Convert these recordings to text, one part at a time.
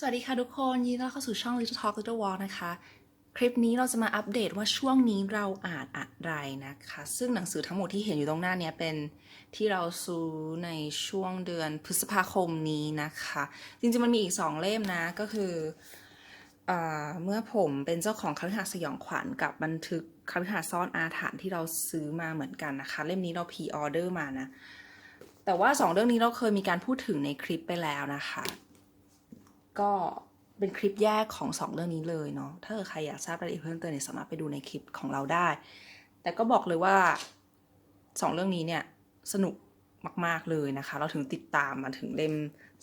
สวัสดีค่ะทุกคนยินดีต้อนรับเข้าสู่ช่อง Little Talk Little Walk นะคะ คลิปนี้เราจะมาอัปเดตว่าช่วงนี้เราอ่านอะไรนะคะ ซึ่งหนังสือทั้งหมดที่เห็นอยู่ตรงหน้าเนี้ยเป็นที่เราซื้อในช่วงเดือนพฤษภาคมนี้นะคะ จริงๆมันมีอีกสองเล่มนะก็คืออเมื่อผมเป็นเจ้าของคฤหาสน์สยองขวัญกับบันทึกคฤหาสน์ซ่อนอาถรรพ์ที่เราซื้อมาเหมือนกันนะคะ เล่มนี้เราพีออเดอร์มานะแต่ว่าสองเรื่องนี้เราเคยมีการพูดถึงในคลิปไปแล้วนะคะ ก็เป็นคลิปแยกของสองเรื่องนี้เลยเนาะ ถ้าเกิดใครอยากทราบรายละเอียดเพิ่มเติมเนี่ยสามารถไปดูในคลิปของเราได้ แต่ก็บอกเลยว่าสองเรื่องนี้เนี่ยสนุกมากๆเลยนะคะ เราถึงติดตามมาถึงเล่ม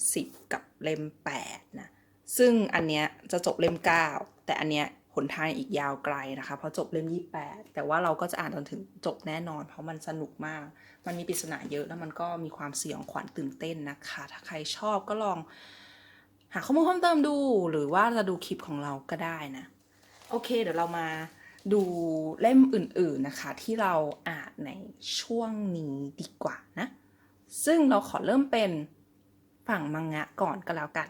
10 กับเล่ม8นะ ซึ่งอันเนี้ยจะจบเล่ม 9 แต่อันเนี้ยหนทางอีกยาวไกลนะคะเพราะจบเล่ม 28 แต่ว่าเราก็จะอ่านจนถึงจบแน่นอน เพราะมันสนุกมาก มันมีปริศนาเยอะแล้วมันก็มีความเสี่ยงขวัญตื่นเต้นนะคะ ถ้าใครชอบก็ลอง หาข้อมูลเพิ่มเติมดู หรือว่าจะดูคลิปของเราก็ได้นะ โอเค เดี๋ยวเรามาดูเล่มอื่นๆนะคะ ที่เราอ่านในช่วงนี้ดีกว่านะ ซึ่งเราขอเริ่มเป็นฝั่งมังงะก่อนก็แล้วกัน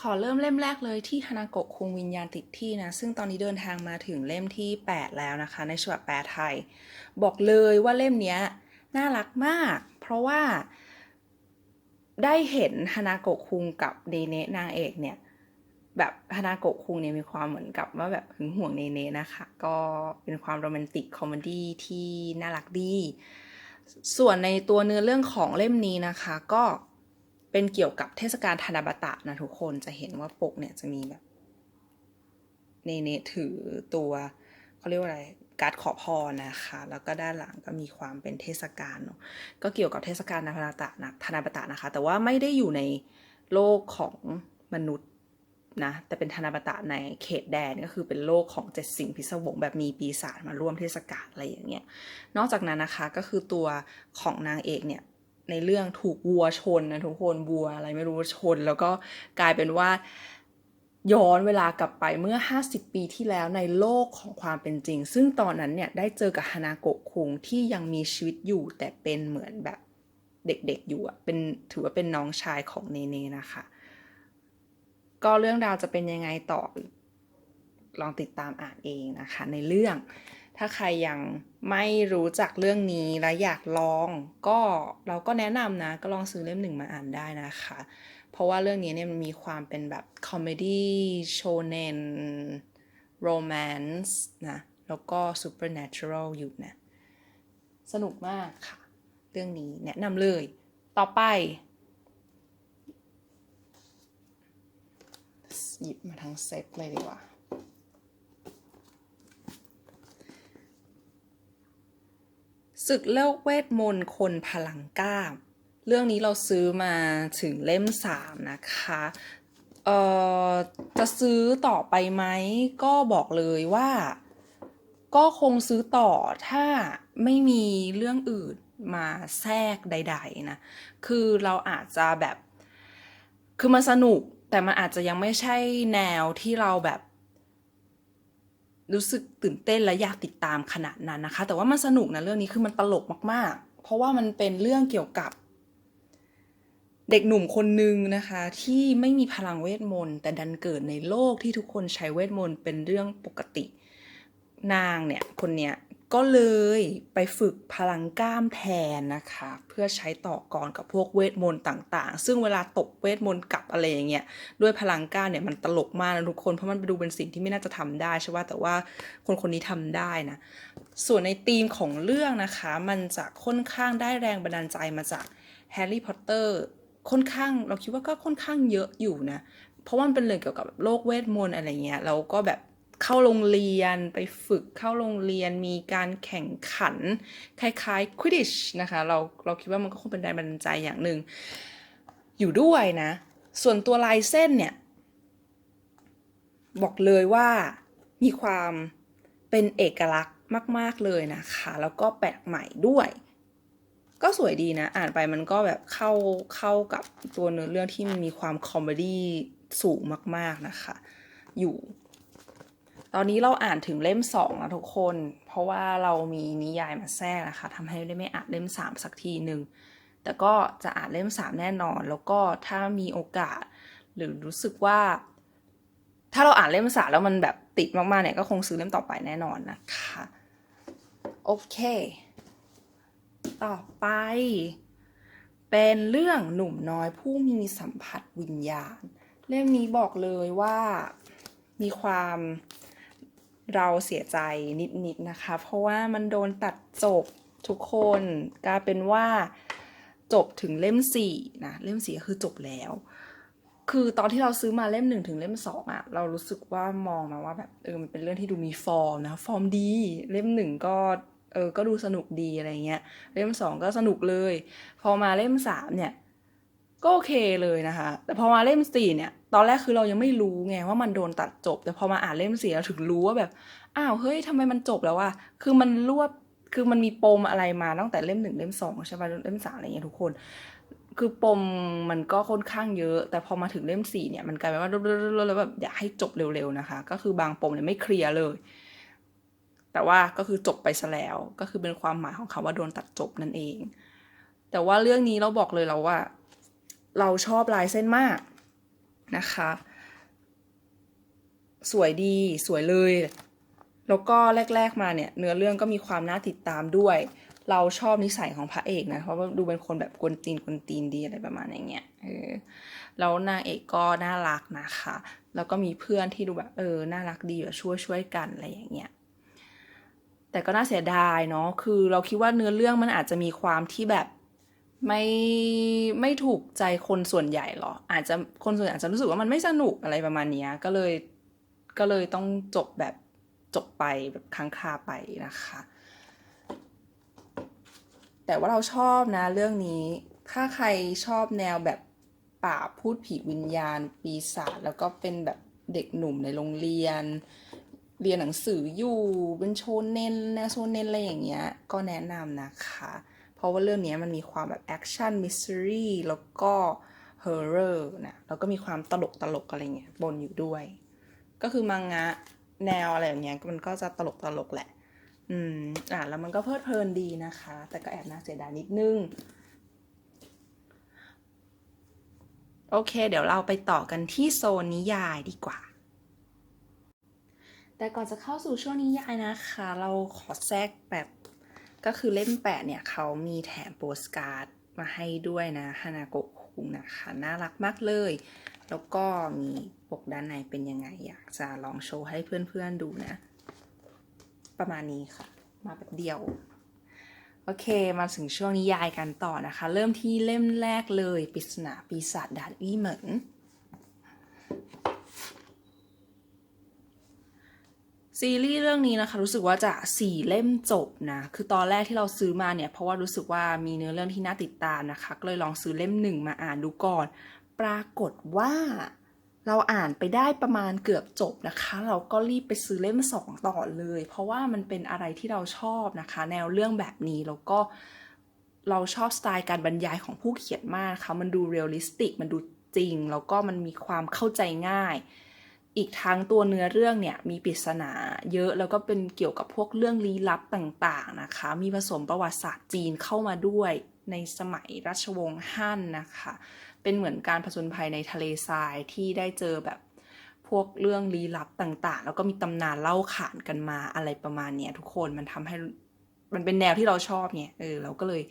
ขอเริ่มเล่มแรกเลยที่ฮานาโกะคุงวิญญาณติดที่นะ ซึ่งตอนนี้เดินทางมาถึงเล่มที่ 8 แล้วนะคะ ในฉบับแปลไทย บอกเลยว่าเล่มนี้น่ารักมาก เพราะว่า ได้เห็นฮานาโกะคุงกับเนเนะนางเอกเนี่ย แบบฮานาโกะคุงเนี่ยมีความเหมือนกับว่าแบบหึงห่วงเนเนะนะคะ ก็เป็นความโรแมนติกคอมเมดี้ที่น่ารักดี ส่วนในตัวเนื้อเรื่องของเล่มนี้นะคะ ก็เป็นเกี่ยวกับเทศกาลธนาบตะนะทุกคนจะเห็นว่าปกเนี่ยจะมีแบบเนเนะถือตัวเขาเรียกว่าอะไร การ์ดขอพรนะคะ แล้วก็ด้านหลังก็มีความเป็นเทศกาลเนาะก็เกี่ยวกับเทศกาลนาธนาตะนะธนาบตะนะคะ แต่ว่าไม่ได้อยู่ในโลกของมนุษย์นะแต่เป็นธนาบตะในเขตแดนก็คือเป็นโลกของเจ็ดสิ่งพิศวงแบบมีปีศาจมาร่วมเทศกาลอะไรอย่างเงี้ยนอกจากนั้นนะคะก็คือตัวของนางเอกเนี่ยในเรื่องถูกวัวชนนะทุกคนวัวอะไรไม่รู้ชน แล้วก็กลายเป็นว่า ย้อนเวลากลับไปเมื่อ 50 ปีที่แล้วในโลกของความเป็นจริง ซึ่งตอนนั้นเนี่ยได้เจอกับฮานาโกะคุงที่ยังมีชีวิตอยู่ แต่เป็นเหมือนแบบเด็กๆอยู่อะเป็นถือว่าเป็นน้องชายของเนเน่นะคะ ก็เรื่องราวจะเป็นยังไงต่อ ลองติดตามอ่านเองนะคะ ในเรื่อง ถ้าใครยังไม่รู้จักเรื่องนี้และอยากลอง ก็เราก็แนะนำนะ ก็ลองซื้อเล่มหนึ่งมาอ่านได้นะคะ เพราะว่าเรื่องนี้เนี่ยมันมีความเป็นแบบคอมเมดี้โชเนนโรแมนส์นะ แล้วก็ซูเปอร์เนเชอรัลอยู่นะ สนุกมากค่ะ เรื่องนี้แนะนำเลย ต่อไป หยิบมาทั้งเซตเลยดีกว่า ศึกเลิกเวทมนต์คนพลังกล้าม เรื่องนี้เราซื้อมาถึงเล่มสามนะคะเอ่อจะซื้อต่อไปไหมก็บอกเลยว่า ก็คงซื้อต่อถ้าไม่มีเรื่องอื่นมาแทรกใด ๆ นะ คือเราอาจจะแบบ คือมันสนุกแต่มันอาจจะยังไม่ใช่แนวที่เราแบบ รู้สึกตื่นเต้นและอยากติดตามขนาดนั้นนะคะ แต่ว่ามันสนุกนะเรื่องนี้คือมันตลกมากๆ เพราะว่ามันเป็นเรื่องเกี่ยวกับ เด็กหนุ่มคนหนึ่งนะคะที่ไม่มีพลังเวทมนต์แต่ดันเกิดในโลกที่ทุกคนใช้เวทมนต์เป็นเรื่องปกติ นางเนี่ยคนเนี้ยก็เลยไปฝึกพลังกล้ามแทนนะคะ เพื่อใช้ต่อกรกับพวกเวทมนต์ต่างๆ ซึ่งเวลาตบเวทมนต์กลับอะไรอย่างเงี้ยด้วยพลังกล้ามเนี่ยมันตลกมากนะทุกคนเพราะมันดูเป็นสิ่งที่ไม่น่าจะทำได้ใช่ป่ะแต่ว่าคนคนนี้ทำได้นะส่วนในธีมของเรื่องนะคะ มันจะค่อนข้างได้แรงบันดาลใจมาจากแฮร์รี่พอตเตอร์ ค่อนข้างเราคิดว่าก็ค่อนข้างเยอะอยู่นะ เพราะว่ามันเป็นเรื่องเกี่ยวกับโลกเวทมนต์อะไรเงี้ยแล้วก็แบบเข้าโรงเรียนไปฝึกเข้าโรงเรียนมีการแข่งขัน คล้ายๆควิดิชนะคะ เราเราคิดว่ามันก็คงเป็นแรงบันดาลใจอย่างหนึ่งอยู่ด้วยนะ ส่วนตัวลายเส้นเนี่ย บอกเลยว่ามีความเป็นเอกลักษณ์มาก ๆ เลยนะคะ แล้วก็แปลกใหม่ด้วย ก็สวยดีนะ อ่านไปมันก็แบบเข้าเข้ากับตัวเนื้อเรื่องที่มันมีความคอมเมดี้สูงมาก ๆนะคะ อยู่ ตอนนี้เราอ่านถึงเล่มสองแล้วทุกคน เพราะว่าเรามีนิยายมาแทรกนะคะทำให้ได้ไม่อ่านเล่มสามสักทีหนึ่งแต่ก็จะอ่านเล่มสามแน่นอน แล้วก็ถ้ามีโอกาส หรือรู้สึกว่า ถ้าเราอ่านเล่มสามแล้วมันแบบติดมากๆเนี่ยก็คงซื้อเล่มต่อไปแน่นอนนะคะ โอเค ต่อไป เป็นเรื่องหนุ่มน้อยผู้มีสัมผัสวิญญาณ เล่มนี้บอกเลยว่ามีความเราเสียใจนิดๆนะคะ เพราะว่ามันโดนตัดจบทุกคนกลายเป็นว่าจบถึงเล่มสี่นะเล่มสี่คือจบแล้ว คือตอนที่เราซื้อมาเล่มหนึ่งถึงเล่มสองอะเรารู้สึกว่ามองมาว่าแบบเออมันเป็นเรื่องที่ดูมีฟอร์มนะฟอร์มดี เล่มหนึ่งก็ เออก็ดูสนุกดีอะไรเงี้ยเล่มสองก็สนุกเลย พอมาเล่มสามเนี่ยก็โอเคเลยนะคะ แต่พอมาเล่มสี่เนี่ย ตอนแรกคือเรายังไม่รู้ไงว่ามันโดนตัดจบ แต่พอมาอ่านเล่มสี่เราถึงรู้ว่าแบบ อ้าวเฮ้ยทำไมมันจบแล้ววะคือมันรวบคือมันมีปมอะไรมาตั้งแต่เล่มหนึ่งเล่มสองใช่ป่ะเล่มสามอะไรเงี้ยทุกคน คือปมมันก็ค่อนข้างเยอะ แต่พอมาถึงเล่มสี่เนี่ยมันกลายเป็นว่าแล้วแบบอยากให้จบเร็วๆนะคะ ก็คือบางปมเนี่ยไม่เคลียร์เลย แต่ว่าก็คือจบไปซะแล้ว ก็คือเป็นความหมายของคำว่าโดนตัดจบนั่นเอง แต่ว่าเรื่องนี้เราบอกเลยเราว่า เราชอบลายเส้นมากนะคะ สวยดีสวยเลย แล้วก็แรก ๆมาเนี่ย เนื้อเรื่องก็มีความน่าติดตามด้วย เราชอบนิสัยของพระเอกนะ เพราะว่าดูเป็นคนแบบกวนตีนกวนตีนดีอะไรประมาณอย่างเงี้ยเออแล้วนางเอกก็น่ารักนะคะ แล้วก็มีเพื่อนที่ดูแบบเออน่ารักดีแบบช่วยช่วยกันอะไรอย่างเงี้ย แต่ก็น่าเสียดายเนาะคือเราคิดว่าเนื้อเรื่องมันอาจจะมีความที่แบบไม่ไม่ถูกใจคนส่วนใหญ่หรอ อาจจะคนส่วนใหญ่อาจจะรู้สึกว่ามันไม่สนุกอะไรประมาณนี้ก็เลยก็เลยต้องจบแบบจบไปแบบค้างคาไปนะคะ แต่ว่าเราชอบนะเรื่องนี้ ถ้าใครชอบแนวแบบป่าพูดผีวิญญาณ ปีศาจแล้วก็เป็นแบบเด็กหนุ่มในโรงเรียน เรียนหนังสืออยู่เป็นโชเน้นแนวโชเน้นอะไรอย่างเงี้ยก็แนะนำนะคะ เพราะว่าเรื่องนี้มันมีความแบบแอคชั่นมิส t ต r รีแล้วก็ฮอร์เรอร์นะแล้วก็มีความตลกตลกอะไรเงี้ยบนอยู่ด้วย ก็คือมังงะแนวอะไรอย่างเงี้ยมันก็จะตลกตลกแหละ อืมอ่านแล้วมันก็เพลิดเพลินดีนะคะ แต่ก็แอบน่าเสียดายนิดนึง โอเค เดี๋ยวเราไปต่อกันที่โซนนิยายดีกว่า แต่ก่อนจะเข้าสู่ช่วงนิยายนะคะ เราขอแทรกแบบก็คือเล่มแปดเนี่ยเขามีแถมโปสการ์ดมาให้ด้วยนะฮานาโกะคุงนะคะ น่ารักมากเลย แล้วก็มีปกด้านในเป็นยังไง อยากจะลองโชว์ให้เพื่อนๆดูนะ ประมาณนี้ค่ะ มาแบบเดียว โอเค มาถึงช่วงนิยายกันต่อนะคะ เริ่มที่เล่มแรกเลยปริศนาปีศาจดานอี้เหมิน ซีรีส์เรื่องนี้นะคะรู้สึกว่าจะสี่เล่มจบนะ คือตอนแรกที่เราซื้อมาเนี่ย เพราะว่ารู้สึกว่ามีเนื้อเรื่องที่น่าติดตามนะคะ ก็เลยลองซื้อเล่มหนึ่งมาอ่านดูก่อน ปรากฏว่าเราอ่านไปได้ประมาณเกือบจบนะคะ เราก็รีบไปซื้อเล่มสองต่อเลย เพราะว่ามันเป็นอะไรที่เราชอบนะคะ แนวเรื่องแบบนี้แล้วก็เราชอบสไตล์การบรรยายของผู้เขียนมากนะคะมันดูเรียลลิสติก มันดูจริง แล้วก็มันมีความเข้าใจง่าย อีกทั้งตัวเนื้อเรื่องเนี่ยมีปริศนาเยอะแล้วก็เป็นเกี่ยวกับพวกเรื่องลี้ลับต่างๆนะคะ มีผสมประวัติศาสตร์จีนเข้ามาด้วยในสมัยรัชวงศ์ฮั่นนะคะ เป็นเหมือนการผจญภัยในทะเลทรายที่ได้เจอแบบพวกเรื่องลี้ลับต่างๆ แล้วก็มีตำนานเล่าขานกันมาอะไรประมาณเนี้ยทุกคนมันทำให้มันเป็นแนวที่เราชอบเนี่ยเออเราก็เลย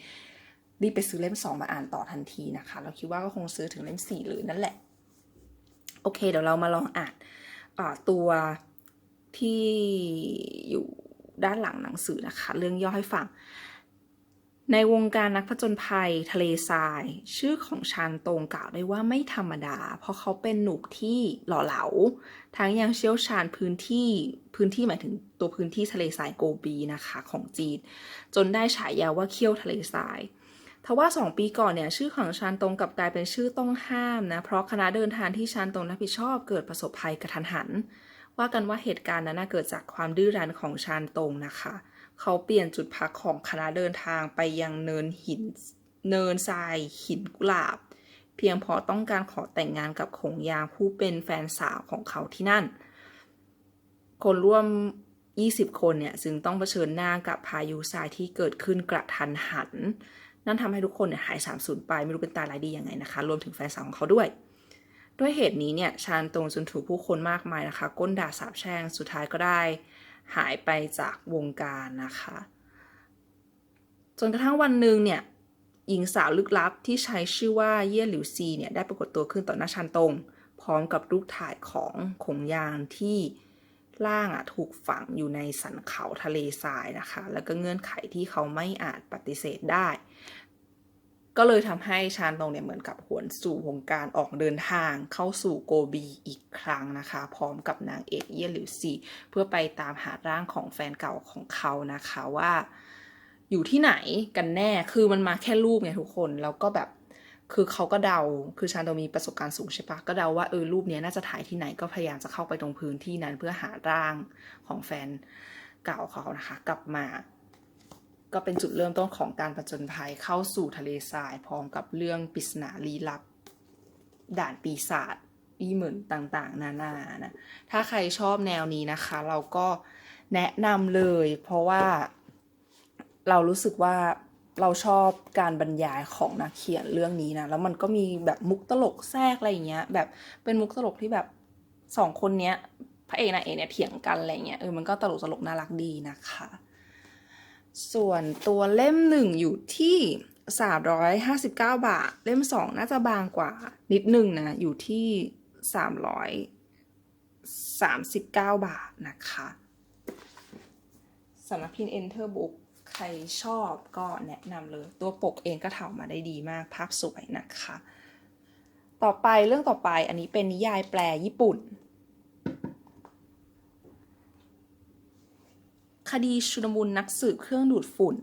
รีบไปซื้อเล่มสองมาอ่านต่อทันทีนะคะ เราคิดว่าก็คงซื้อถึงเล่มสี่เลยนั่นแหละ โอเค เดี๋ยวเรามาลองอ่านตัวที่อยู่ด้านหลังหนังสือนะคะ เรื่องย่อให้ฟัง ในวงการนักผจญภัยทะเลทราย ชื่อของชานตรงกล่าวได้ว่าไม่ธรรมดา เพราะเขาเป็นหนุ่มที่หล่อเหลา ทั้งยังเชี่ยวชาญพื้นที่พื้นที่หมายถึงตัวพื้นที่ทะเลทรายโกบีนะคะของจีน จนได้ฉายาว่าเขี้ยวทะเลทราย ทว่าสองปีก่อนเนี่ยชื่อของชานตรงกับกลายเป็นชื่อต้องห้ามนะ เพราะคณะเดินทางที่ชานตรงรับผิดชอบเกิดประสบภัยกระทันหัน ว่ากันว่าเหตุการณ์นั้นเกิดจากความดื้อรั้นของชานตรงนะคะ เขาเปลี่ยนจุดพักของคณะเดินทางไปยังเนินหิน เนินทรายหินกุหลาบ เพียงพอต้องการขอแต่งงานกับขงยางผู้เป็นแฟนสาวของเขาที่นั่น คนร่วม 20 คนเนี่ยจึงต้องเผชิญหน้ากับพายุทรายที่เกิดขึ้นกระทันหัน นั่นทำให้ทุกคนเนี่ยหายสามสูญไปไม่รู้เป็นตาลายดียังไงนะคะ รวมถึงแฟนสาวของเขาด้วย ด้วยเหตุนี้เนี่ยชาญตงจนถูกผู้คนมากมายนะคะ ก้นด่าสาบแช่งสุดท้ายก็ได้ หายไปจากวงการนะคะ จนกระทั่งวันหนึ่งเนี่ยหญิงสาวลึกลับที่ใช้ชื่อว่าเย่หลิวซีเนี่ยได้ปรากฏตัวขึ้นต่อหน้าชานตงพร้อมกับรูปถ่ายของขงยางที่ ล่างอะถูกฝังอยู่ในสันเขาทะเลทรายนะคะ แล้วก็เงื่อนไขที่เขาไม่อาจปฏิเสธได้ ก็เลยทำให้ชานตงเนี่ยเหมือนกับหวนสู่วงการออกเดินทางเข้าสู่โกบีอีกครั้งนะคะ พร้อมกับนางเอกเย่หลิวซีเพื่อไปตามหาร่างของแฟนเก่าของเขานะคะว่าอยู่ที่ไหนกันแน่ คือมันมาแค่รูปไงทุกคน แล้วก็แบบ คือเขาก็เดา คือชานโตมีประสบการณ์สูงใช่ปะก็เดาว่าเออรูปนี้น่าจะถ่ายที่ไหนก็พยายามจะเข้าไปตรงพื้นที่นั้นเพื่อหาร่างของแฟนเก่าเขานะคะ กลับมา ก็เป็นจุดเริ่มต้นของการประจนภัยเข้าสู่ทะเลทรายพร้อมกับเรื่องปริศนาลี้ลับ ด่านปีศาจอีเหมือนต่างๆ นานานะถ้าใครชอบแนวนี้นะคะ เราก็แนะนำเลย เพราะว่าเรารู้สึกว่า เราชอบการบรรยายของนักเขียนเรื่องนี้นะ แล้วมันก็มีแบบมุกตลกแทรกอะไรอย่างเงี้ย แบบเป็นมุกตลกที่แบบสองคนเนี้ยพระเอกนางเอกเนี่ยเถียงกันอะไรเงี้ยเออมันก็ตลกตลกน่ารักดีนะคะ ส่วนตัวเล่มหนึ่งอยู่ที่ 359 บาท เล่มสองน่าจะบางกว่านิดนึงนะ อยู่ที่ 339 บาทนะคะสำนักพิมพ์ Enter Book ใครชอบก็แนะนำเลย ตัวปกเองก็ทำมาได้ดีมาก ภาพสวยนะคะ ต่อไปเรื่องต่อไปอันนี้เป็นนิยายแปลญี่ปุ่น คดีชุลมุนนักสืบเครื่องดูดฝุ่น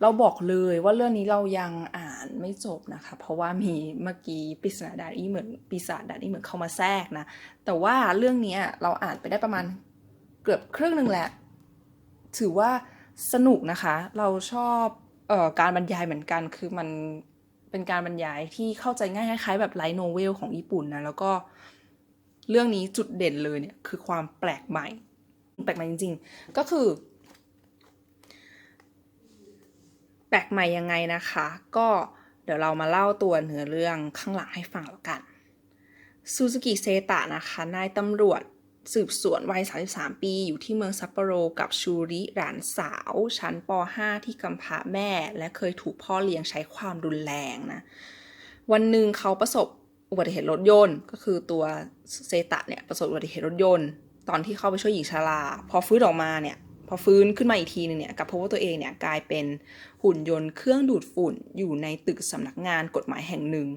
เราบอกเลยว่าเรื่องนี้เรายังอ่านไม่จบนะคะ เพราะว่ามีเมื่อกี้ปริศนาดาอีเหมือนปีศาจดาอีเหมือนเข้ามาแทรกนะ แต่ว่าเรื่องนี้เราอ่านไปได้ประมาณเกือบครึ่งหนึ่งแหละ ถือว่า สนุกนะคะ เราชอบเอ่อการบรรยายเหมือนกัน คือมันเป็นการบรรยายที่เข้าใจง่ายคล้ายๆแบบไลท์โนเวลของญี่ปุ่นนะ แล้วก็เรื่องนี้จุดเด่นเลยเนี่ยคือความแปลกใหม่ แปลกใหม่จริง ๆ ก็คือ แปลกใหม่ยังไงนะคะ ก็เดี๋ยวเรามาเล่าตัวเนื้อเรื่องข้างหลังให้ฟังแล้วกันซูซูกิเซตะนะคะ นายตำรวจ สืบสวนวัย 33 ปี อยู่ที่เมืองซัปโปโรกับชูริหลานสาว ชั้นป .5 ที่กำพร้าแม่ และเคยถูกพ่อเลี้ยงใช้ความรุนแรงนะ วันหนึ่งเขาประสบอุบัติเหตุรถยนต์ ก็คือตัวเซตะเนี่ยประสบอุบัติเหตุรถยนต์ ตอนที่เข้าไปช่วยหญิงชรา พอฟื้นออกมาเนี่ย พอฟื้นขึ้นมาอีกทีหนึงเนี่ยกับพบว่าตัวเองเนี่ยกลายเป็นหุ่นยนต์เครื่องดูดฝุ่นอยู่ในตึกสำนักงานกฎหมายแห่งหนึ่ง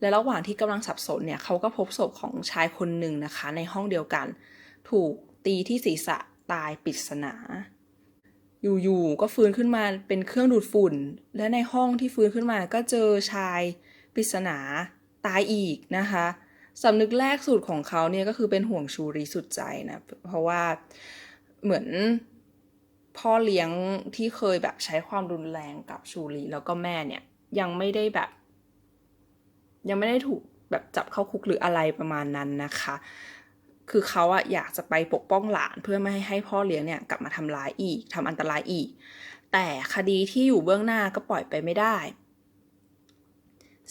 และระหว่างที่กำลังสับสนเนี่ยเขาก็พบศพของชายคนหนึ่งนะคะ ในห้องเดียวกัน ถูกตีที่ศีรษะตายปริศนา อยู่ๆก็ฟื้นขึ้นมาเป็นเครื่องดูดฝุ่น และในห้องที่ฟื้นขึ้นมาก็เจอชายปริศนาตายอีกนะคะสำนึกแรกสุดของเขาเนี่ยก็คือเป็นห่วงชูริสุดใจนะเพราะว่าเหมือน พ่อเลี้ยงที่เคยแบบใช้ความรุนแรงกับชูรีแล้วก็แม่เนี่ย ยังไม่ได้แบบ ยังไม่ได้ถูกแบบจับเข้าคุกหรืออะไรประมาณนั้นนะคะ คือเขาอะอยากจะไปปกป้องหลานเพื่อไม่ให้ให้พ่อเลี้ยงเนี่ยกลับมาทำร้ายอีกทำอันตรายอีก แต่คดีที่อยู่เบื้องหน้าก็ปล่อยไปไม่ได้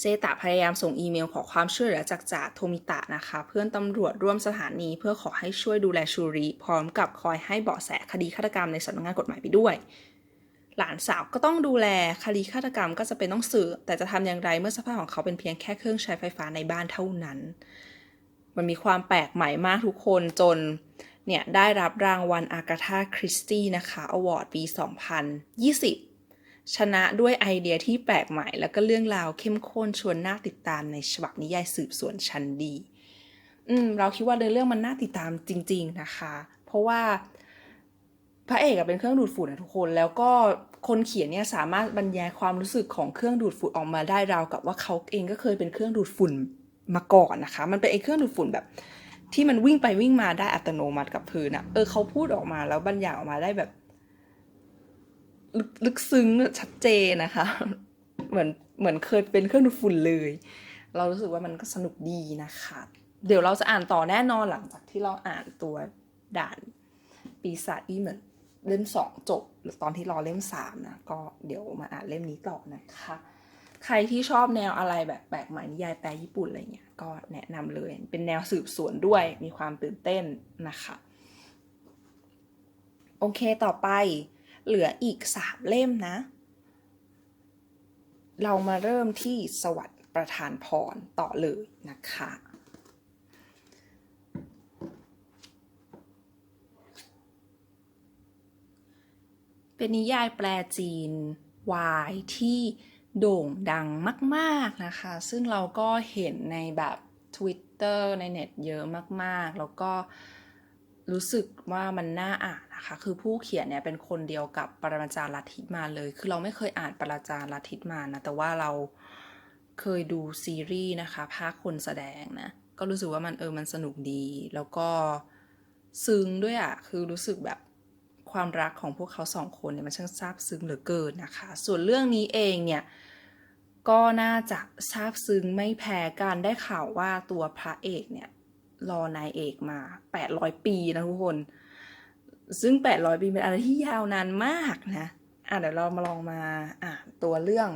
เซตะพยายามส่งอีเมลขอความช่วยเหลือจากจ่าโทมิตะนะคะ เพื่อนตำรวจร่วมสถานีเพื่อขอให้ช่วยดูแลชูริ พร้อมกับคอยให้เบาะแสคดีฆาตกรรมในสำนักงานกฎหมายไปด้วย หลานสาวก็ต้องดูแลคดีฆาตกรรมก็จะเป็นต้องสืบแต่จะทำอย่างไรเมื่อสภาพของเขาเป็นเพียงแค่เครื่องใช้ไฟฟ้าในบ้านเท่านั้น มันมีความแปลกใหม่มากทุกคนจนเนี่ยได้รับรางวัลอากาธาคริสตี้นะคะอวอร์ดปี 2020 ชนะด้วยไอเดียที่แปลกใหม่ แล้วก็เรื่องราวเข้มข้นชวนน่าติดตามในฉบับนิยายสืบสวนชั้นดี อืม เราคิดว่าเรื่องมันน่าติดตามจริง ๆนะคะ เพราะว่าพระเอกเป็นเครื่องดูดฝุ่นนะทุกคน แล้วก็คนเขียนเนี่ยสามารถบรรยายความรู้สึกของเครื่องดูดฝุ่นออกมาได้ราวกับว่าเขาเองก็เคยเป็นเครื่องดูดฝุ่นมาก่อนนะคะ มันเป็นไอ้เครื่องดูดฝุ่นแบบ ที่มันวิ่งไปวิ่งมาได้อัตโนมัติกับพื้นอะเออเขาพูดออกมาแล้วบรรยายออกมาได้แบบ ลึกลึกซึ้งชัดเจนนะคะ เหมือนเหมือนเคยเป็นเครื่องดูดฝุ่นเลย เรารู้สึกว่ามันก็สนุกดีนะคะ เดี๋ยวเราจะอ่านต่อแน่นอนหลังจากที่เราอ่านตัวด่านปีศาจอีเหมือนเล่มสองจบตอนที่รอเล่มสามนะก็เดี๋ยวมาอ่านเล่มนี้ต่อนะคะ ใครที่ชอบแนวอะไรแบบแปลกใหม่นิยายแปลญี่ปุ่นอะไรเงี้ยก็แนะนำเลยเป็นแนวสืบสวนด้วยมีความตื่นเต้นนะคะ โอเคต่อไป เหลืออีกสามเล่มนะ เรามาเริ่มที่สวัสดิ์ประธานพรต่อเลยนะคะ เป็นนิยายแปลจีนวายที่โด่งดังมากๆนะคะ ซึ่งเราก็เห็นในแบบ Twitter ในเน็ตเยอะมากๆ แล้วก็ รู้สึกว่ามันน่าอ่านนะคะคือผู้เขียนเนี่ยเป็นคนเดียวกับปรมาจารย์ลัทธิมานเลย คือเราไม่เคยอ่านปรมาจารย์ลัทธิมานนะแต่ว่าเราเคยดูซีรีส์นะคะภาคคนแสดงนะก็รู้สึกว่ามันเออมันสนุกดี แล้วก็ซึ้งด้วยอะ่ะคือรู้สึกแบบความรักของพวกเขาสองคนเนี่ยมันช่างซาบซึ้งเหลือเกินนะคะ ส่วนเรื่องนี้เองเนี่ยก็น่าจะซาบซึ้งไม่แพ้กันได้ข่าวว่าตัวพระเอกเนี่ย รอนายเอกมา 800 ปีนะทุกคน ซึ่ง 800 ปีเป็นอะไรที่ยาวนานมากนะอะเดี๋ยวเรามาลองมาอ่านตัวเรื่อง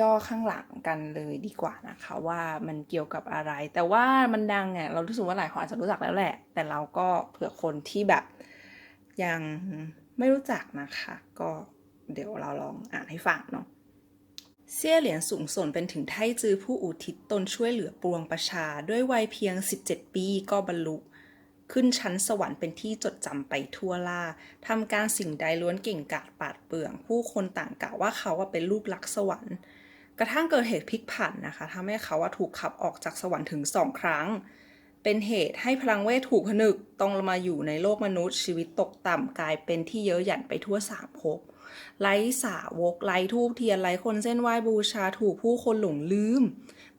ย่อข้างหลังกันเลยดีกว่านะคะ ว่ามันเกี่ยวกับอะไร แต่ว่ามันดังเนี่ยเรารู้สึกว่าหลายคนอาจจะรู้จักแล้วแหละ แต่เราก็เผื่อคนที่แบบยังไม่รู้จักนะคะ ก็เดี๋ยวเราลองอ่านให้ฟัง เนาะเซี่ยเหลียนสูงส่วนเป็นถึงไทจือผู้อุทิศตนช่วยเหลือปวงประชาด้วยวัยเพียง 17 ปีก็บรรลุ ขึ้นชั้นสวรรค์เป็นที่จดจำไปทั่วล่าทำการสิ่งใดล้วนเก่งกาจปาดเปรื่อง ผู้คนต่างกล่าวว่าเขาว่าเป็นลูกลักสวรรค์ กระทั่งเกิดเหตุพลิกผันนะคะทำให้เขาว่าถูกขับออกจากสวรรค์ถึงสองครั้ง เป็นเหตุให้พลังเวทถูกผนึกต้องมาอยู่ในโลกมนุษย์ชีวิตตกต่ำกลายเป็นที่เย้ยหยันไปทั่วสามภพ ไร้สาวกไร้ทูบเทียนไร้คนเส้นไหว้บูชาถูกผู้คนหลงลืม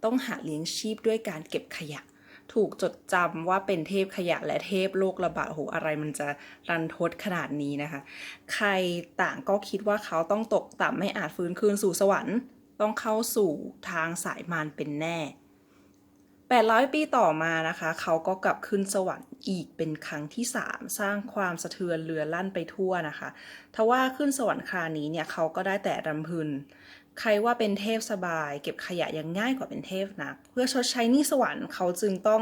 ต้องหาเลี้ยงชีพด้วยการเก็บขยะ ถูกจดจำว่าเป็นเทพขยะและเทพโรคระบาดโหอะไรมันจะรันทดขนาดนี้นะคะ ใครต่างก็คิดว่าเขาต้องตกต่ำไม่อาจฟื้นคืนสู่สวรรค์ ต้องเข้าสู่ทางสายมารเป็นแน่ 800 ปีต่อมานะคะ เขาก็กลับขึ้นสวรรค์อีกเป็นครั้งที่ 3 สร้างความสะเทือนเรือลั่นไปทั่วนะคะทว่าขึ้นสวรรค์ครานี้เนี่ยเขาก็ได้แต่รำพึน ใครว่าเป็นเทพสบาย เก็บขยะยังง่ายกว่าเป็นเทพนัก เพื่อชดใช้หนี้สวรรค์เขาจึงต้อง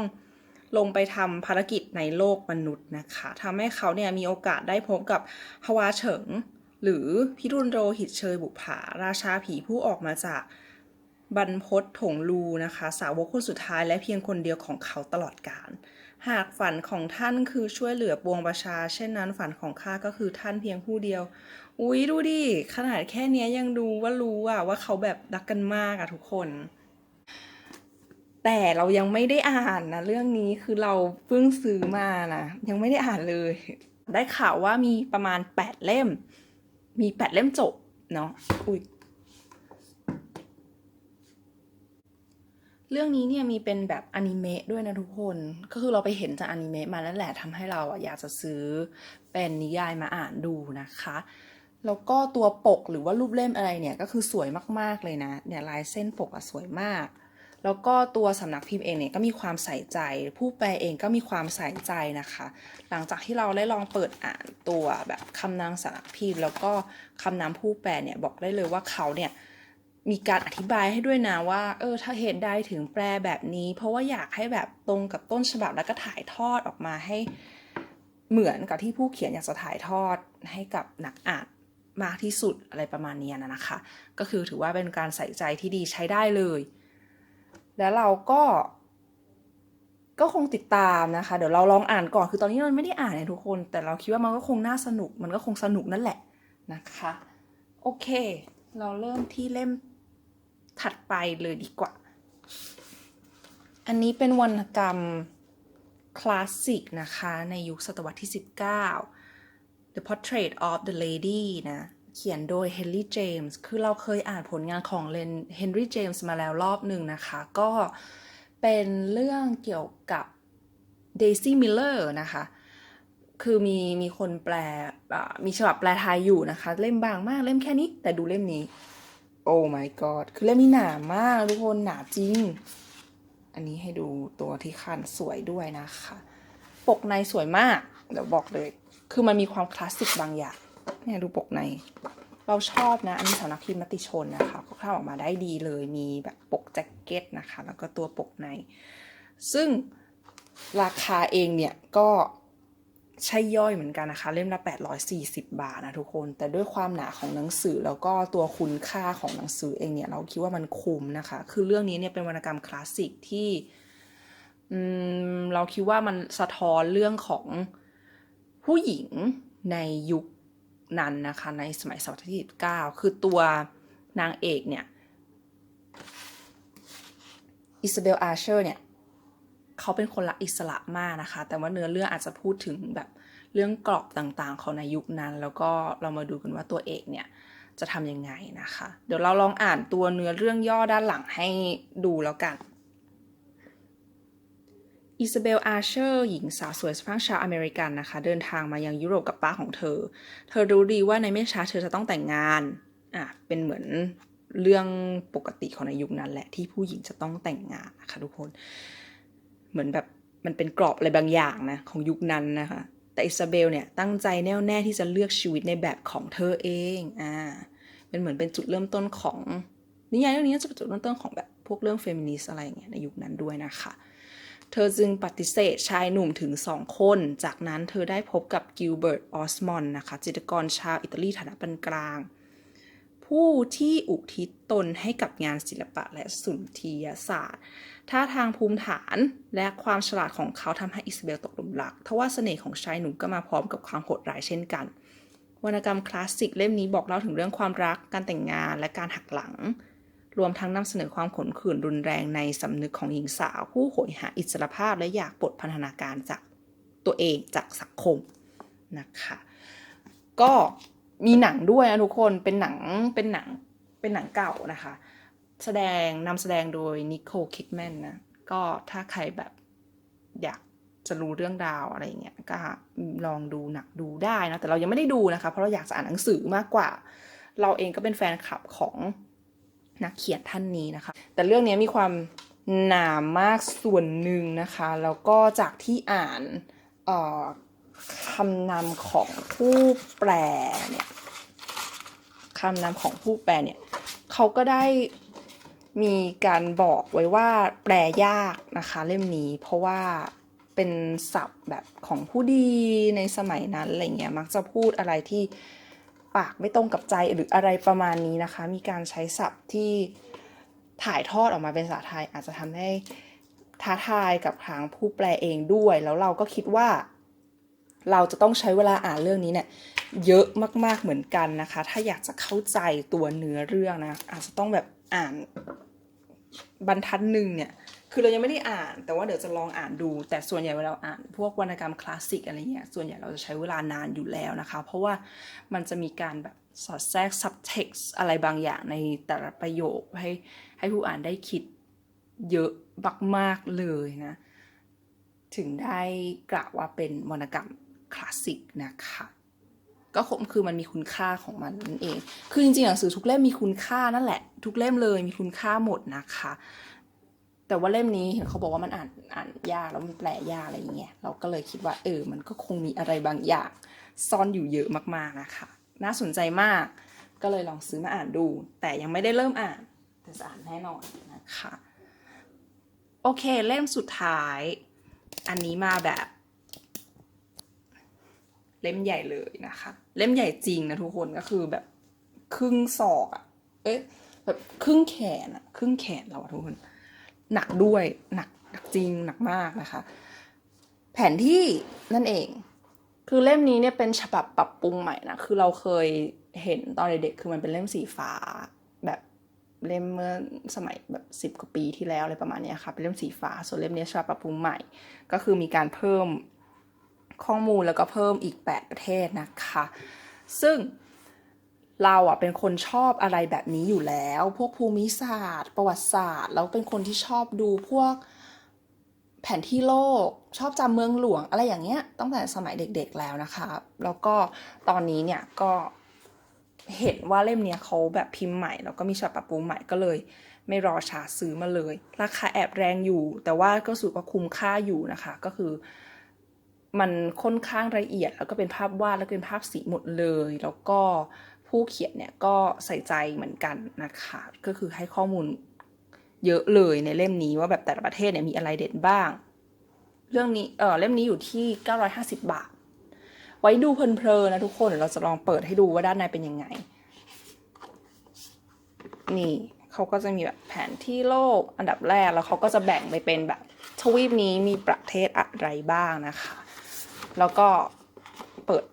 ลงไปทำภารกิจในโลกมนุษย์นะคะทำให้เขาเนี่ยมีโอกาสได้พบกับฮวาเฉิง หรือพิรุณโรหิตเชยบุภาราชาผีผู้ออกมาจาก บรรพตถงลูนะคะ สาวกคนสุดท้ายและเพียงคนเดียวของเขาตลอดกาลหากฝันของท่านคือช่วยเหลือปวงประชา เช่นนั้นฝันของข้าก็คือท่านเพียงผู้เดียว อุ๊ยดูดิขนาดแค่นี้ยังดูว่ารู้อะว่าเขาแบบรักกันมากอะทุกคน แต่เรายังไม่ได้อ่านนะเรื่องนี้คือเราเพิ่งซื้อมานะยังไม่ได้อ่านเลย ได้ข่าวว่ามีประมาณ 8 เล่ม มี 8 เล่มจบเนาะอุ้ย เรื่องนี้เนี่ยมีเป็นแบบอนิเมะด้วยนะทุกคน ก็คือเราไปเห็นจากอนิเมะมาแล้วแหละทำให้เราอะอยากจะซื้อเป็นนิยายมาอ่านดูนะคะ แล้วก็ตัวปกหรือว่ารูปเล่มอะไรเนี่ยก็คือสวยมากๆเลยนะเนี่ยลายเส้นปกอะสวยมาก แล้วก็ตัวสำนักพิมพ์เองเนี่ยก็มีความใส่ใจ ผู้แปลเองก็มีความใส่ใจนะคะ หลังจากที่เราได้ลองเปิดอ่านตัวแบบคำนำสำนักพิมพ์ แล้วก็คำนำผู้แปลเนี่ยบอกได้เลยว่าเขาเนี่ย มีการอธิบายให้ด้วยนะว่า เออ ถ้าเหตุใดถึงแปลแบบนี้ เพราะว่าอยากให้แบบตรงกับต้นฉบับแล้วก็ถ่ายทอดออกมาให้เหมือนกับที่ผู้เขียนอยากจะถ่ายทอดให้กับนักอ่านมากที่สุดอะไรประมาณนี้นะนะคะ ก็คือถือว่าเป็นการใส่ใจที่ดีใช้ได้เลย แล้วเราก็ก็คงติดตามนะคะ เดี๋ยวเราลองอ่านก่อนคือตอนนี้เราไม่ได้อ่านเนี่ยทุกคน แต่เราคิดว่ามันก็คงน่าสนุก มันก็คงสนุกนั่นแหละนะคะ โอเค เราเริ่มที่เล่ม ถัดไปเลยดีกว่า อันนี้เป็นวรรณกรรมคลาสสิกนะคะ ในยุคศตวรรษที่ 19 The Portrait of the Lady นะ เขียนโดย Henry James คือเราเคยอ่านผลงานของ Henry James มาแล้วรอบหนึ่งนะคะ ก็เป็นเรื่องเกี่ยวกับ Daisy Miller นะคะ คือมีมีคนแปล มีฉบับแปลไทยอยู่นะคะ เล่มบางมาก เล่มแค่นี้ แต่ดูเล่มนี้ โอ้ my god คือเล่มนี้หนามากทุกคนหนาจริง อันนี้ให้ดูตัวที่คันสวยด้วยนะคะ ปกในสวยมาก เดี๋ยวบอกเลย คือมันมีความคลาสสิกบางอย่าง เนี่ยดูปกใน เราชอบนะ อันนี้สำนักพิมพ์มติชนนะคะก็คร่าวออกมาได้ดีเลย มีแบบปกแจ็คเก็ตนะคะ แล้วก็ตัวปกใน ซึ่งราคาเองเนี่ยก็ ใช่ย่อยเหมือนกันนะคะ เล่มละ 840 บาทนะทุกคน แต่ด้วยความหนาของหนังสือแล้วก็ตัวคุณค่าของหนังสือเองเนี่ย เราคิดว่ามันคุ้มนะคะ คือเรื่องนี้เนี่ยเป็นวรรณกรรมคลาสสิกที่เราคิดว่ามันสะท้อนเรื่องของผู้หญิงในยุคนั้นนะคะ ในสมัยศตวรรษที่19คือตัวนางเอกเนี่ยอิซาเบลอาเชอร์เนี่ย เขาเป็นคนรักอิสระมากนะคะ แต่ว่าเนื้อเรื่องอาจจะพูดถึงแบบเรื่องกรอบต่างๆ ของในยุคนั้น แล้วก็เรามาดูกันว่าตัวเอกเนี่ยจะทำยังไงนะคะ เดี๋ยวเราลองอ่านตัวเนื้อเรื่องย่อด้านหลังให้ดูแล้วกันอิซาเบลอาร์เชอร์หญิงสาวสวยสะพังชาวอเมริกันนะคะ เดินทางมายังยุโรปกับป้าของเธอ เธอรู้ดีว่าในไม่ช้าเธอจะต้องแต่งงานอะเป็นเหมือนเรื่องปกติของในยุคนั้นแหละที่ผู้หญิงจะต้องแต่งงานนะคะทุกคน เหมือนแบบมันเป็นกรอบอะไรบางอย่างนะของยุคนั้นนะคะ แต่อิซาเบลเนี่ยตั้งใจแน่วแน่ที่จะเลือกชีวิตในแบบของเธอเองอ่าเป็นเหมือนเป็นจุดเริ่มต้นของนิยายเรื่องนี้จะเป็นจุดเริ่มต้นของแบบพวกเรื่องเฟมินิสต์อะไรอย่างเงี้ยในยุคนั้นด้วยนะคะ เธอจึงปฏิเสธชายหนุ่มถึงสองคน จากนั้นเธอได้พบกับกิลเบิร์ตออสมอนนะคะ จิตรกรชาวอิตาลีฐานะปานกลาง ผู้ที่อุทิศตนให้กับงานศิลปะและสุนทรียศาสตร์ ท่าทางภูมิฐานและความฉลาดของเขาทำให้อิสเบลตกหลุมรักทว่าเสน่ห์ของชายหนุ่มก็มาพร้อมกับความโหดร้ายเช่นกัน วรรณกรรมคลาสสิกเล่มนี้บอกเล่าถึงเรื่องความรัก การแต่งงานและการหักหลัง รวมทั้งนำเสนอความขนขื่นรุนแรงในสำนึกของหญิงสาว ผู้โหยหาอิสรภาพและอยากปลดพันธนาการจากตัวเองจากสังคมนะคะก็มีหนังด้วยนะทุกคนเป็นหนังเป็นหนังเป็นหนังเก่านะคะ แสดงนำแสดงโดยนิโคลคิดแมนนะ ก็ถ้าใครแบบอยากจะรู้เรื่องราวอะไรเงี้ยก็ลองดูหนักดูได้นะ แต่เรายังไม่ได้ดูนะคะ เพราะเราอยากจะอ่านหนังสือมากกว่า เราเองก็เป็นแฟนคลับของนักเขียนท่านนี้นะคะ แต่เรื่องนี้มีความหนามากส่วนหนึ่งนะคะ แล้วก็จากที่อ่านคำนำของผู้แปลเนี่ยคำนำของผู้แปลเนี่ยเขาก็ได้ มีการบอกไว้ว่าแปลยากนะคะเล่มนี้เพราะว่าเป็นศัพท์แบบของผู้ดีในสมัยนั้นอะไรเงี้ยมักจะพูดอะไรที่ปากไม่ตรงกับใจหรืออะไรประมาณนี้นะคะ มีการใช้ศัพท์ที่ถ่ายทอดออกมาเป็นภาษาไทย อาจจะทำให้ท้าทายกับทางผู้แปลเองด้วย แล้วเราก็คิดว่า เราจะต้องใช้เวลาอ่านเรื่องนี้เนี่ยเยอะมากๆเหมือนกันนะคะ ถ้าอยากจะเข้าใจตัวเนื้อเรื่องนะอาจจะต้องแบบอ่าน บรรทัดหนึ่งเนี่ย คือเรายังไม่ได้อ่าน แต่ว่าเดี๋ยวจะลองอ่านดู แต่ส่วนใหญ่เวลาเราอ่าน พวกวรรณกรรมคลาสสิกอะไรเงี้ย ส่วนใหญ่เราจะใช้เวลานานอยู่แล้วนะคะ เพราะว่ามันจะมีการแบบสอดแทรก subtext อะไรบางอย่างในแต่ละประโยคให้ให้ผู้อ่านได้คิดเยอะมากๆเลยนะ ถึงได้กล่าวว่าเป็นวรรณกรรมคลาสสิกนะคะ ก็คงคือมันมีคุณค่าของมันนั่นเอง คือจริงๆหนังสือทุกเล่มมีคุณค่านั่นแหละ ทุกเล่มเลยมีคุณค่าหมดนะคะ แต่ว่าเล่มนี้เห็นเขาบอกว่ามันอ่านอ่านยากแล้วมันแปลยากอะไรอย่างเงี้ยเราก็เลยคิดว่าเออมันก็คงมีอะไรบางอย่างซ่อนอยู่เยอะมากๆนะคะ น่าสนใจมากก็เลยลองซื้อมาอ่านดู แต่ยังไม่ได้เริ่มอ่านแต่จะอ่านแน่นอนนะคะ โอเคเล่มสุดท้าย อันนี้มาแบบ เล่มใหญ่เลยนะคะ เล่มใหญ่จริงนะทุกคนก็คือแบบครึ่งศอกอะเอ๊ะแบบครึ่งแขนอะครึ่งแขนเราอะทุกคนหนักด้วยหนักหนักจริงหนักมากนะคะ แผนที่นั่นเอง คือเล่มนี้เนี่ยเป็นฉบับปรับปรุงใหม่นะคือเราเคยเห็นตอนเด็กๆคือมันเป็นเล่มสีฟ้าแบบเล่มเมื่อสมัยแบบสิบกว่าปีที่แล้วอะไรประมาณนี้ค่ะเป็นเล่มสีฟ้า ส่วนเล่มนี้ฉบับปรับปรุงใหม่ ก็คือมีการเพิ่ม ข้อมูลแล้วก็เพิ่มอีก 8 ประเทศนะคะ ซึ่งเราอะเป็นคนชอบอะไรแบบนี้อยู่แล้ว พวกภูมิศาสตร์ ประวัติศาสตร์ แล้วเป็นคนที่ชอบดูพวกแผนที่โลก ชอบจำเมืองหลวงอะไรอย่างเงี้ย ตั้งแต่สมัยเด็กๆแล้วนะคะ แล้วก็ตอนนี้เนี่ยก็เห็นว่าเล่มเนี้ยเขาแบบพิมพ์ใหม่ แล้วก็มีฉบับปรับปรุงใหม่ก็เลย ไม่รอช้าซื้อมาเลย ราคาแอบแรงอยู่ แต่ว่าก็รู้สูว่าคุ้มค่าอยู่นะคะ ก็คือ มันค่อนข้างละเอียด แล้วก็เป็นภาพวาดแล้วก็เป็นภาพสีหมดเลย แล้วก็ผู้เขียนเนี่ยก็ใส่ใจเหมือนกันนะคะ ก็คือให้ข้อมูลเยอะเลยในเล่มนี้ว่าแบบแต่ละประเทศเนี่ยมีอะไรเด่นบ้าง เรื่องนี้เออเล่มนี้อยู่ที่ 950 บาท ไว้ดูเพลินๆนะทุกคนเดี๋ยวเราจะลองเปิดให้ดูว่าด้านในเป็นยังไง นี่เขาก็จะมีแบบแผนที่โลกอันดับแรกแล้วเขาก็จะแบ่งไปเป็นแบบทวีปนี้มีประเทศอะไรบ้างนะคะ แล้วก็เปิด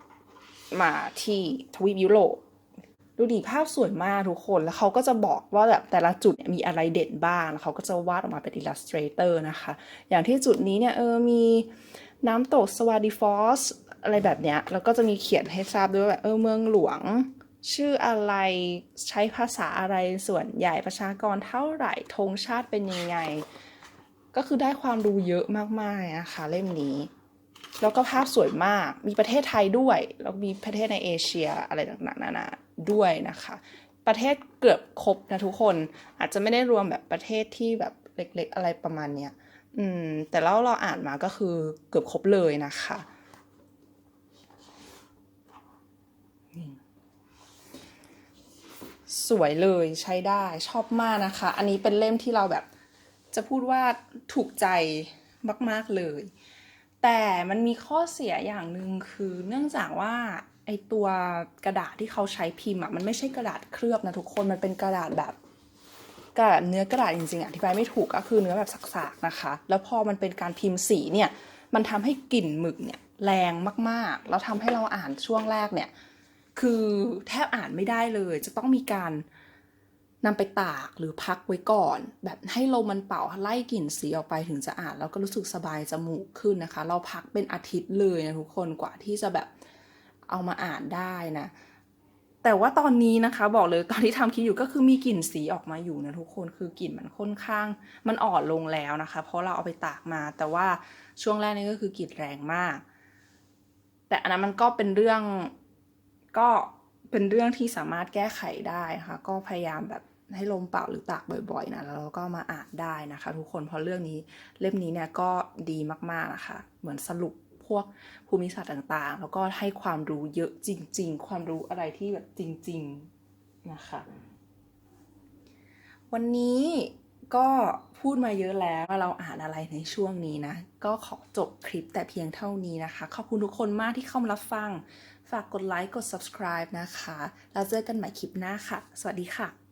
มาที่ทวีปยุโรปดูดีภาพสวยมากทุกคน แล้วเขาก็จะบอกว่าแบบแต่ละจุดมีอะไรเด่นบ้าง แล้วเขาก็จะวาดออกมาเป็น Illustrator นะคะ อย่างที่จุดนี้เนี่ยเออมีน้ำตกสวาดิฟอสอะไรแบบเนี้ย แล้วก็จะมีเขียนให้ทราบด้วยว่าแบบเออเมืองหลวง ชื่ออะไรใช้ภาษาอะไรส่วนใหญ่ประชากรเท่าไหร่ธงชาติเป็นยังไง ก็คือได้ความรู้เยอะมากๆนะคะเล่มนี้ แล้วก็ภาพสวยมาก มีประเทศไทยด้วย แล้วมีประเทศในเอเชียอะไรต่างๆนานาด้วยนะคะ ประเทศเกือบครบนะทุกคน อาจจะไม่ได้รวมแบบประเทศที่แบบเล็กๆอะไรประมาณเนี้ย อืม แต่แล้วเราอ่านมาก็คือเกือบครบเลยนะคะสวยเลยใช้ได้ชอบมากนะคะ อันนี้เป็นเล่มที่เราแบบจะพูดว่าถูกใจมาก ๆ เลย แต่มันมีข้อเสียอย่างหนึ่งคือเนื่องจากว่าไอตัวกระดาษที่เขาใช้พิมพ์อะมันไม่ใช่กระดาษเคลือบนะทุกคนมันเป็นกระดาษแบบกระดาษเนื้อกระดาษจริงๆอะอธิบายไม่ถูกก็คือเนื้อแบบสักๆนะคะ แล้วพอมันเป็นการพิมพ์สีเนี่ยมันทำให้กลิ่นหมึกเนี่ยแรงมากๆ แล้วทำให้เราอ่านช่วงแรกเนี่ยคือแทบอ่านไม่ได้เลย จะต้องมีการ นำไปตากหรือพักไว้ก่อน แบบให้ลมมันเป่าไล่กลิ่นสีออกไปถึงจะอ่านแล้วก็รู้สึกสบายจมูกขึ้นนะคะ เราพักเป็นอาทิตย์เลยนะทุกคนกว่าที่จะแบบเอามาอ่านได้นะ แต่ว่าตอนนี้นะคะบอกเลยตอนที่ทำคลิปอยู่ก็คือมีกลิ่นสีออกมาอยู่นะทุกคนคือกลิ่นมันค่อนข้างมันอ่อนลงแล้วนะคะ เพราะเราเอาไปตากมา แต่ว่าช่วงแรกนี่ก็คือกลิ่นแรงมาก แต่อันนั้นมันก็เป็นเรื่องก็เป็นเรื่องที่สามารถแก้ไขได้นะคะก็พยายามแบบ ให้ลมเป่าหรือตากบ่อยๆนะแล้วเราก็มาอ่านได้นะคะ ทุกคนเพราะเรื่องนี้เล่มนี้เนี่ยก็ดีมากๆนะคะ เหมือนสรุปพวกภูมิศาสตร์ต่างๆ แล้วก็ให้ความรู้เยอะจริง ๆ ความรู้อะไรที่แบบจริง ๆนะคะ วันนี้ก็พูดมาเยอะแล้วว่าเราอ่านอะไรในช่วงนี้นะ ก็ขอจบคลิปแต่เพียงเท่านี้นะคะ ขอบคุณทุกคนมากที่เข้ามารับฟัง ฝากกดไลค์กด subscribe นะคะ แล้วเจอกันใหม่คลิปหน้าค่ะ สวัสดีค่ะ